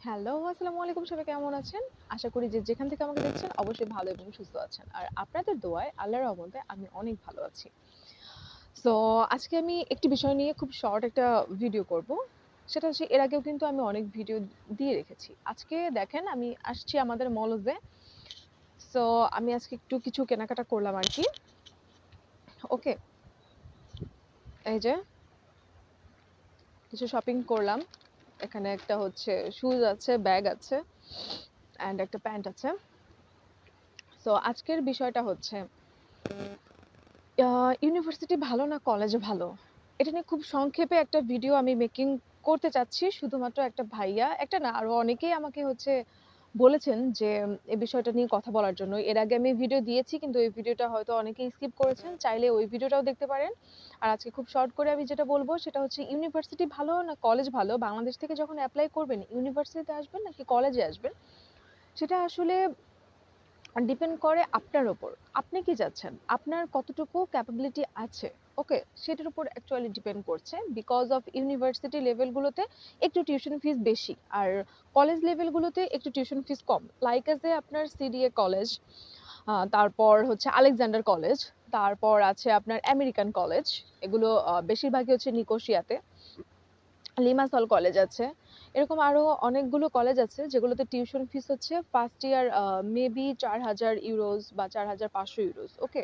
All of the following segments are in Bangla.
হ্যালো, আসসালামু আলাইকুম সবাই কেমন আছেন? আশা করি যে যেখান থেকে আমাকে দেখছেন অবশ্যই ভালো এবং সুস্থ আছেন। আর আপনাদের দোয়ায় আল্লাহর রহমতে আমি অনেক ভালো আছি। সো আজকে আমি একটি বিষয় নিয়ে খুব শর্ট একটা ভিডিও করব। সেটা হচ্ছে এর আগেও কিন্তু আমি অনেক ভিডিও দিয়ে রেখেছি। আজকে দেখেন আমি আসছি আমাদের মলজে। সো আমি আজকে একটু কিছু কেনাকাটা করলাম আরকি। ওকে। এই যে কিছু শপিং করলাম। এখানে একটা হচ্ছে শুজ আছে, ব্যাগ আছে অ্যান্ড একটা প্যান্ট আছে। সো আজকের বিষয়টা হচ্ছে ইউনিভার্সিটি ভালো না কলেজ ভালো? এটা নিয়ে খুব সংক্ষেপে একটা ভিডিও আমি মেকিং করতে চাচ্ছি। শুধুমাত্র একটা ভাইয়া, একটা না আরও অনেকেই আমাকে হচ্ছে বলেছেন যে এ বিষয়টা নিয়ে কথা বলার জন্য। এর আগে আমি ভিডিও দিয়েছি কিন্তু ওই ভিডিওটা হয়তো অনেকেই স্কিপ করেছেন। চাইলে ওই ভিডিওটাও দেখতে পারেন। আর আজকে খুব শর্ট করে আমি যেটা বলব সেটা হচ্ছে ইউনিভার্সিটি ভালো না কলেজ ভালো? বাংলাদেশ থেকে যখন অ্যাপ্লাই করবেন ইউনিভার্সিটিতে আসবেন নাকি কলেজে আসবেন? সেটা আসলে ডিপেন্ড করে আপনার উপর। আপনি কি চাচ্ছেন? আপনার কতটুকু ক্যাপাবিলিটি আছে, ওকে? সেটার উপর অ্যাকচুয়ালি ডিপেন্ড করছে। বিকজ অফ ইউনিভার্সিটি লেভেলগুলোতে একটু টিউশন ফিস বেশি। আর কলেজ লেভেলগুলোতে একটু tuition fees com. Like a আপনার সিডিএ কলেজ, তারপর হচ্ছে আলেকজান্ডার কলেজ, তারপর আছে আপনার আমেরিকান কলেজ। এগুলো বেশিরভাগই হচ্ছে নিকোশিয়াতে। লিমাসল কলেজ আছে। এরকম আরও অনেকগুলো কলেজ আছে যেগুলোতে টিউশন ফিস হচ্ছে ফার্স্ট ইয়ার মেবি চার হাজার ইউরোজ বা €৪,৫০০ ওকে?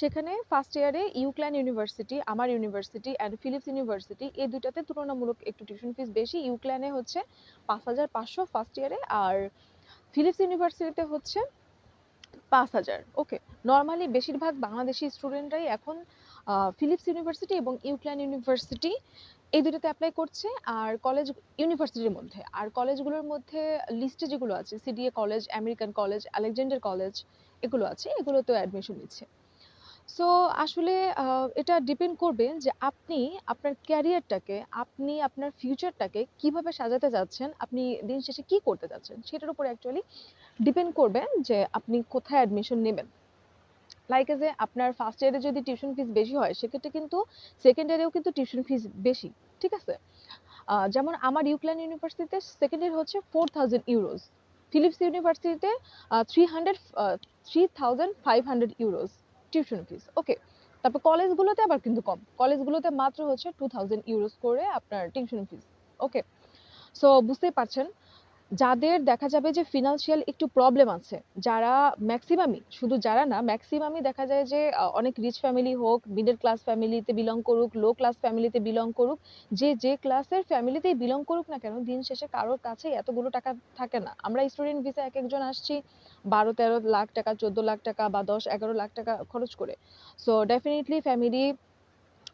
সেখানে ফার্স্ট ইয়ারে ইউক্ল্যান ইউনিভার্সিটি, আমার ইউনিভার্সিটি অ্যান্ড ফিলিপস ইউনিভার্সিটি এই দুটাতে তুলনামূলক একটু টিউশন ফিস বেশি। ইউক্ল্যানে হচ্ছে ৳৫,৫০০ ফার্স্ট ইয়ারে আর ফিলিপস ইউনিভার্সিটিতে হচ্ছে ৫,০০০ ওকে? নরমালি বেশিরভাগ বাংলাদেশি স্টুডেন্টরাই এখন ফিলিপস ইউনিভার্সিটি এবং ইউক্ল্যান ইউনিভার্সিটি এই দুটোতে অ্যাপ্লাই করছে আর কলেজ ইউনিভার্সিটির মধ্যে। আর কলেজগুলোর মধ্যে লিস্টে যেগুলো আছে CDA college, American college, Alexander college এগুলো আছে। এগুলোতেও অ্যাডমিশন নিচ্ছে। সো আসলে এটা ডিপেন্ড করবে যে আপনি আপনার ক্যারিয়ারটাকে, আপনি আপনার ফিউচারটাকে কীভাবে সাজাতে চাচ্ছেন, আপনি দিন শেষে কি করতে চাচ্ছেন সেটার উপর অ্যাকচুয়ালি ডিপেন্ড করবে যে আপনি কোথায় অ্যাডমিশন নেবেন। লাইক অ্যাজ এ আপনার ফার্স্ট ইয়ারে যদি টিউশন ফিস বেশি হয় সেক্ষেত্রে কিন্তু সেকেন্ড ইয়ারেও কিন্তু টিউশন ফিস বেশি। ঠিক আছে? যেমন আমার ইউক্ল্যান ইউনিভার্সিটিতে সেকেন্ড ইয়ার হচ্ছে €4,000 ফিলিপস ইউনিভার্সিটিতে আ 300 আ €3,500 টিউশন ফিস। ওকে? তারপর কলেজগুলোতে আবার কিন্তু কম। কলেজগুলোতে মাত্র হচ্ছে €2,000 করে আপনার টিউশন ফিস। ওকে? সো বুঝতেই পারছেন যাদের দেখা যাবে যে ফিনান্সিয়াল একটু প্রবলেম আছে, যারা ম্যাক্সিমামই শুধু যারা না ম্যাক্সিমামই দেখা যায় যে অনেক রিচ ফ্যামিলি হোক, মিডল ক্লাস ফ্যামিলিতে বিলং করুক, লো ক্লাস ফ্যামিলিতে বিলং করুক, যে, যে ক্লাসের ফ্যামিলিতেই বিলং করুক না কেন, দিন শেষে কারোর কাছেই এতগুলো টাকা থাকে না। আমরা স্টুডেন্ট ভিসায় একেকজন আসছি ৳১২-১৩ লাখ টাকা, ৳১৪ লাখ টাকা বা দশ এগারো লাখ টাকা খরচ করে। সো ডেফিনেটলি ফ্যামিলি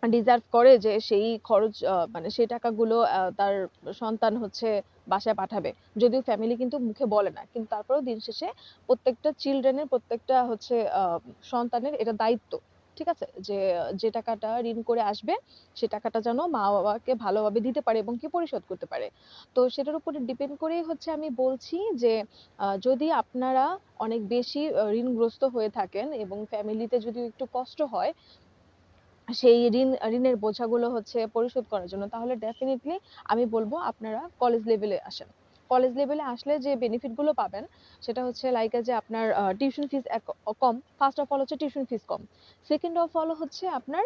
ডিজার্ভ করে যে সেই খরচ মানে সেই টাকাগুলো তার সন্তান হচ্ছে বাসায় পাঠাবে। যদিও ফ্যামিলি কিন্তু মুখে বলে না। কিন্তু তারপরেও দিন শেষে প্রত্যেকটা চিলড্রেনের প্রত্যেকটা হচ্ছে সন্তানের এটা দায়িত্ব। ঠিক আছে? যে, যে টাকাটা ঋণ করে আসবে সে টাকাটা যেন মা-বাবাকে ভালোভাবে দিতে পারে এবং কি পরিশোধ করতে পারে। তো সেটার উপরে ডিপেন্ড করেই হচ্ছে আমি বলছি যে যদি আপনারা অনেক বেশি ঋণগ্রস্ত হয়ে থাকেন এবং ফ্যামিলিতে যদি একটু কষ্ট হয় সেই ঋণ ঋণের বোঝাগুলো হচ্ছে পরিশোধ করার জন্য তাহলে ডেফিনিটলি আমি বলব আপনারা কলেজ লেভেলে আসেন। কলেজ লেভেলে আসলে যে বেনিফিটগুলো পাবেন সেটা হচ্ছে লাইক অ্যাজ এ আপনার ফিস এক কম। ফার্স্ট অফ অল হচ্ছে টিউশন ফিস কম। সেকেন্ড অফ অল হচ্ছে আপনার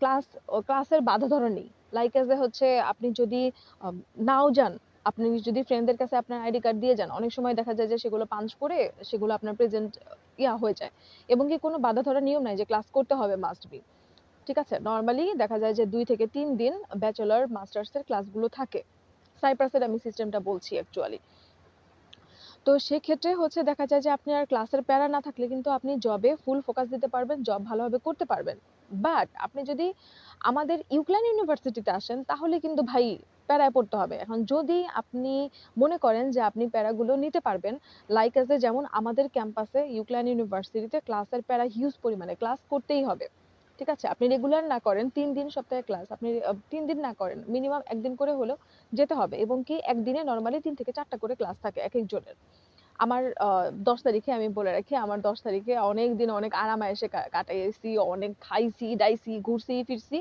ক্লাস ও ক্লাসের বাধা ধরা নেই। লাইক অ্যাজ এ হচ্ছে আপনি যদি নাও যান, আপনি যদি ফ্রেন্ডদের কাছে আপনার আইডি কার্ড দিয়ে যান, অনেক সময় দেখা যায় যে সেগুলো পাঞ্চ করে সেগুলো আপনার প্রেজেন্ট ইয়া হয়ে যায়। এবং কি কোনো বাধা ধরার নিয়ম নাই যে ক্লাস করতে হবে মাস্ট বি। ঠিক আছে? নরমালি দেখা যায় যে দুই থেকে তিন দিন ব্যাচেলর, মাস্টার্স এর ক্লাসগুলো থাকে। সাইপ্রাসের আমি সিস্টেমটা বলছি অ্যাকচুয়ালি। তো সেক্ষেত্রে হচ্ছে দেখা যায় যে আপনি আর ক্লাসের প্যারা না থাকলে কিন্তু আপনি জবে ফুল ফোকাস দিতে পারবেন, জব ভালোভাবে করতে পারবেন। বাট আপনি যদি আমাদের ইউক্ল্যান ইউনিভার্সিটিতে আসেন তাহলে কিন্তু ভাই প্যারায় পড়তে হবে। এখন যদি আপনি মনে করেন যে আপনি প্যারাগুলো নিতে পারবেন, লাইক এ যেমন আমাদের ক্যাম্পাসে ইউক্ল্যান ইউনিভার্সিটিতে ক্লাসের প্যারা হিউজ পরিমাণে। ক্লাস করতেই হবে। ঠিক আছে? আপনি রেগুলার না করেন তিন দিন সপ্তাহে ক্লাস। আপনি তিন দিন না করেন। মিনিমাম একদিন করে হলেও যেতে হবে এবং কি একদিনে নর্মালি তিন থেকে চারটে করে ক্লাস থাকে এক একজনের আমার দশ ১০ তারিখে আমি বলে রাখি, আমার ১০ তারিখে অনেক দিন অনেক আরাম এসে কাটাইছি, অনেক খাইছি, দাইছি, ঘুরছি, ফিরছি।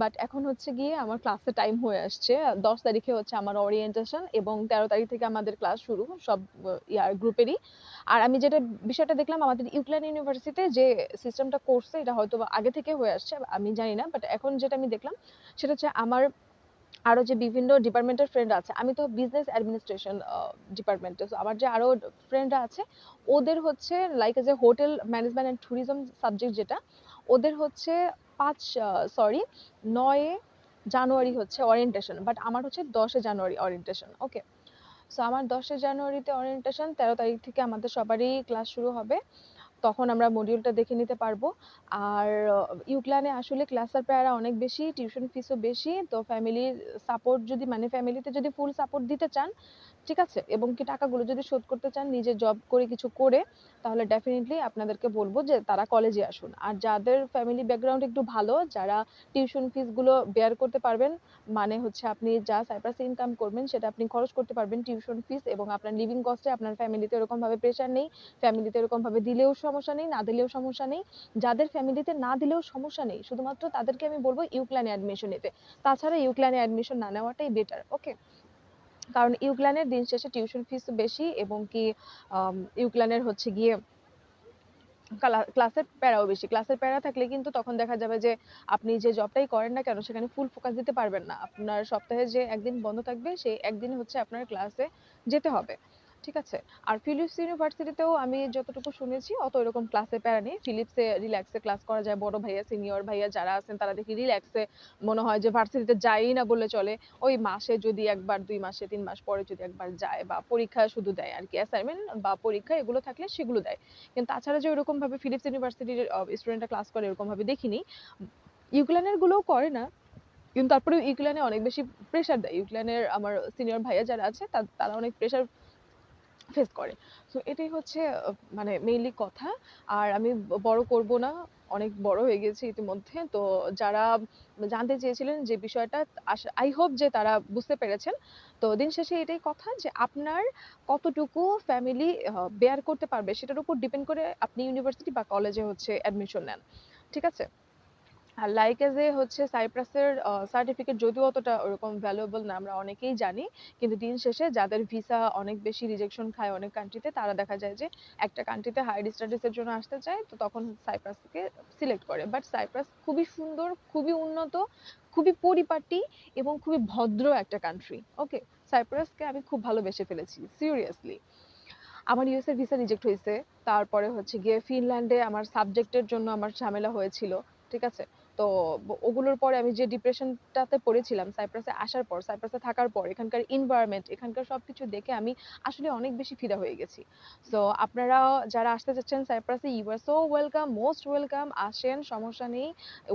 বাট এখন হচ্ছে গিয়ে আমার ক্লাসের টাইম হয়ে আসছে। ১০ তারিখে হচ্ছে আমার ওরিয়েন্টেশন এবং ১৩ তারিখ থেকে আমাদের ক্লাস শুরু, সব ইয়ার গ্রুপেরই। আর আমি যেটা বিষয়টা দেখলাম, আমাদের ইউক্লেন ইউনিভার্সিটিতে যে সিস্টেমটা করছে এটা হয়তোবা আগে থেকে হয়ে আসছে। আমি জানি না। বাট এখন যেটা আমি দেখলাম, সেটা হচ্ছে আমার আরও যে বিভিন্ন ডিপার্টমেন্টের ফ্রেন্ড আছে। আমি তো বিজনেস অ্যাডমিনিস্ট্রেশন ডিপার্টমেন্টে। সো আমার যে আরও ফ্রেন্ডরা আছে, ওদের হচ্ছে like as a hotel management and tourism subject যেটা, ওদের হচ্ছে ৫ আ সরি ৯ এ জানুয়ারি হচ্ছে ওরিয়েন্টেশন। বাট আমার হচ্ছে ১০ এ জানুয়ারি ওরিয়েন্টেশন। ওকে? সো আমার ১০ এ জানুয়ারিতে ওরিয়েন্টেশন ১৩ তারিখ থেকে আমাদের সবারই ক্লাস শুরু হবে। তখন আমরা মডিউলটা দেখে নিতে পারব। আর ইউক্লানে আসলে ক্লাসের প্যারা অনেক বেশি, টিউশন ফিসও বেশি। তো ফ্যামিলির সাপোর্ট যদি মানে ফ্যামিলিতে যদি ফুল সাপোর্ট দিতে চান, ঠিক আছে? এবং কি টাকাগুলো যদি শোধ করতে চান নিজে জব করে কিছু করে তাহলে ডেফিনিটলি আপনাদেরকে বলব যে তারা কলেজে আসুন। আর যাদের ফ্যামিলি ব্যাকগ্রাউন্ড একটু ভালো, যারা টিউশন ফিসগুলো বেয়ার করতে পারবেন, মানে হচ্ছে আপনি যা সাইপ্রাসে ইনকাম করবেন সেটা আপনি খরচ করতে পারবেন টিউশন ফিস এবং আপনার লিভিং কস্টে আপনার ফ্যামিলিতে ওরকমভাবে প্রেশার নেই। ফ্যামিলিতে এরকমভাবে দিলেও সমস্যা নেই, না দিলেও সমস্যা নেই। যাদের ফ্যামিলিতে না দিলেও সমস্যা নেই। শুধুমাত্র তাদেরকে আমি বলব ইউক্লানে অ্যাডমিশন নিতে। তাছাড়া ইউক্লানে অ্যাডমিশন না নেওয়াটাই বেটার। ওকে? কারণ ইউক্লানের দিন শেষে টিউশন ফিসও বেশি এবং কি আম ইউক্লানের হচ্ছে গিয়ে কালা ক্লাসের প্যারাও বেশি। ক্লাসের প্যারা থাকলে কিন্তু তখন দেখা যাবে যে আপনি যে জবটাই করেন না কেন সেখানে ফুল ফোকাস দিতে পারবেন না। আপনার সপ্তাহে যে একদিন বন্ধ থাকবে সেই একদিন হচ্ছে আপনার ক্লাসে যেতে হবে। ঠিক আছে? আর ফিলিপস ইউনিভার্সিটিতেও আমি যতটুকু শুনেছি অত ওরকম ক্লাসের প্যারা নেই। ফিলিপসে রিল্যাক্সে ক্লাস করা যায়। বড় ভাইয়া, সিনিয়র ভাইয়া যারা আছেন তারা দেখি রিল্যাক্সে মনে হয় যে ভার্সিটিতে যাইই না বললে চলে। ওই মাসে যদি ১ বার ২ মাসে ৩ মাস পরে যদি একবার যায় বা পরীক্ষা শুধু দেয় আরকি। অ্যাসাইনমেন্ট বা পরীক্ষা এগুলো থাকলে সেগুলো দেয়। কিন্তু তাছাড়া যে ওরকমভাবে ফিলিপস ইউনিভার্সিটির স্টুডেন্টরা ক্লাস করে এরকমভাবে দেখিনি। ইউক্লানের গুলোও করে না। কিন্তু তারপরেও ইউক্লানে অনেক বেশি প্রেশার দেয়। ইউক্লানের আমার সিনিয়র ভাইয়া যারা আছে তারা অনেক প্রেশার ফেস করে। সো এটাই হচ্ছে মানে মেইনলি কথা। আর আমি বড় করব না। অনেক বড় হয়ে গেছি ইতিমধ্যে। তো যারা জানতে চেয়েছিলেন যে বিষয়টা আই হোপ যে তারা বুঝতে পেরেছেন। তো দিন শেষে এটাই কথা যে আপনার কতটুকু ফ্যামিলি বেয়ার করতে পারবে, সেটার উপর ডিপেন্ড করে আপনি ইউনিভার্সিটি বা কলেজে হচ্ছে অ্যাডমিশন নেন। ঠিক আছে? আর লাইক এজ এ হচ্ছে সাইপ্রাসের সার্টিফিকেট যদিও অতটা ওরকম ভ্যালুয়েবল না আমরা অনেকেই জানি। কিন্তু দিন শেষে যাদের ভিসা অনেক বেশি রিজেকশন খায় অনেক কান্ট্রিতে তারা দেখা যায় যে একটা কান্ট্রিতে হায়ার স্টাডিজ এর জন্য আসতে চায় তো তখন সাইপ্রাসকে সিলেক্ট করে। বাট সাইপ্রাস খুবই সুন্দর, খুবই উন্নত, খুবই পরিপাটি এবং খুবই ভদ্র একটা কান্ট্রি। ওকে? সাইপ্রাসকে আমি খুব ভালোবেসে ফেলেছি। সিরিয়াসলি। আমার ইউএস এর ভিসা রিজেক্ট হয়েছে তারপরে হচ্ছে গিয়ে ফিনল্যান্ডে আমার সাবজেক্টের জন্য আমার ঝামেলা হয়েছিল। ঠিক আছে? তো ওগুলোর পরে আমি যে ডিপ্রেশনটাতে পড়েছিলাম সাইপ্রাসে আসার পর, সাইপ্রাসে থাকার পর এখানকার এনভায়রনমেন্ট, এখানকার সবকিছু দেখে আমি আসলে অনেক বেশি ফিদা হয়ে গেছি। সো আপনারা যারা আসতে চাচ্ছেন সাইপ্রাসে you are so welcome, most welcome. আসেন সমস্যা নেই।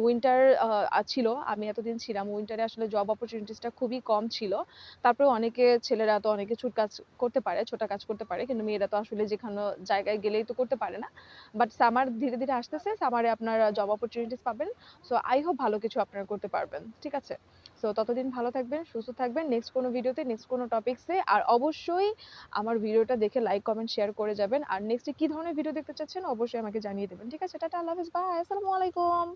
উইন্টার ছিল। আমি এতদিন ছিলাম। উইন্টারে আসলে জব অপরচুনিটিস টা খুবই কম ছিল। তারপরেও অনেকে ছেলেরা তো অনেকে ছুট কাজ করতে পারে, ছোটা কাজ করতে পারে। কিন্তু মেয়েরা তো আসলে যেকোনো জায়গায় গেলেই তো করতে পারে না। বাট সামার ধীরে, ধীরে আসতেছে। সামারে আপনারা জব অপরচুনিটিস পাবেন। সো আই হোপ ভালো কিছু আপনারা করতে পারবেন। ঠিক আছে? সো ততদিন ভালো থাকবেন, সুস্থ থাকবেন। নেক্সট কোনো ভিডিওতে নেক্সট কোনো টপিকসে আর অবশ্যই আমার ভিডিওটা দেখে লাইক, কমেন্ট, শেয়ার করে যাবেন। আর নেক্সট কী ধরনের ভিডিও দেখতে চাচ্ছেন অবশ্যই আমাকে জানিয়ে দেবেন ঠিক আছে? টাটা, আল্লাহ হাফিজ বাই। আসসালামু আলাইকুম।